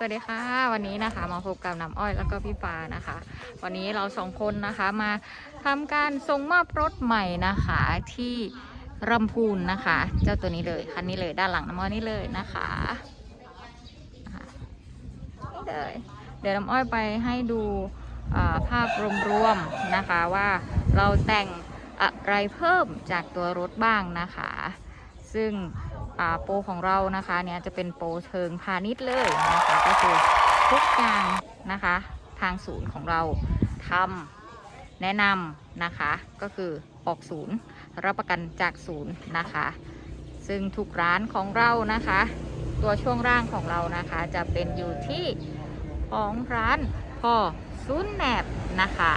สวัสดีค่ะ วันนี้นะคะมาพบกับน้ำอ้อยแล้วก็พี่ฟ้านะคะ วันนี้เราสองคนนะคะมาทำการส่งมอบรถใหม่นะคะที่รำพูนนะคะ เจ้าตัวนี้เลยคันนี้เลยด้านหลังน้ำอ้อยนี่เลยนะคะนี่เลยเดี๋ยวน้ำอ้อยไปให้ดูภาพรวมๆนะคะว่าเราแต่งอะไรเพิ่มจากตัวรถบ้างนะคะ ซึ่ง โปรของเรานะคะเนี่ยจะเป็นโปรเชิงพาณิชย์เลยนะคะก็คือทุกอย่างนะคะทางศูนย์ของเราทำแนะนำนะคะก็คือออกศูนย์รับประกันจากศูนย์นะคะ ซึ่งทุกร้านของเรานะคะ ตัวช่วงร่างของเรานะคะจะเป็นอยู่ที่ของร้านพอศูนย์แหนบนะคะ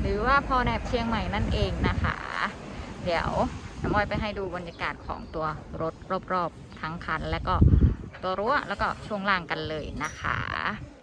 หรือว่าพอแหนบเชียงใหม่นั่นเองนะคะ เดี๋ยว น้ำอ้อยไปให้ดูบรรยากาศของตัวรถรอบๆ ทั้งคัน และก็ตัวรั้วแล้วก็ช่วงล่างกันเลยนะคะค่ะ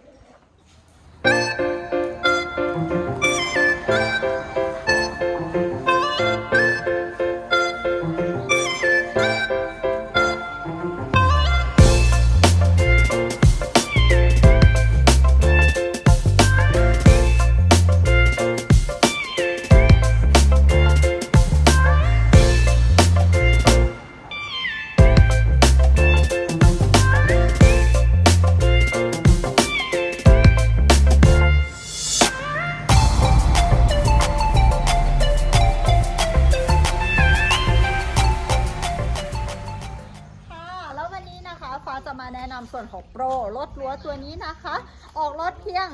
จะมาแนะนำส่วนของโปรรถรั้วตัวนี้นะคะ ออกรถเพียง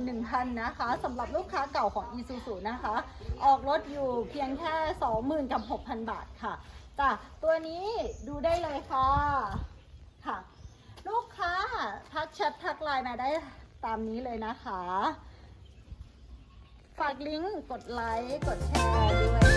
31,000นะคะสำหรับลูกค้าเก่าของ i s u z u นะคะ ออกรถอยู่เพียงแค่ 20,000กับ6,000 บาทค่ะจ้ะตัวนี้ดูได้เลยค่ะค่ะ ลูกค้าทักแชททักไลน์มาได้ตามนี้เลยนะคะ ฝากลิงก์กดไลค์ กดแชร์ด้วย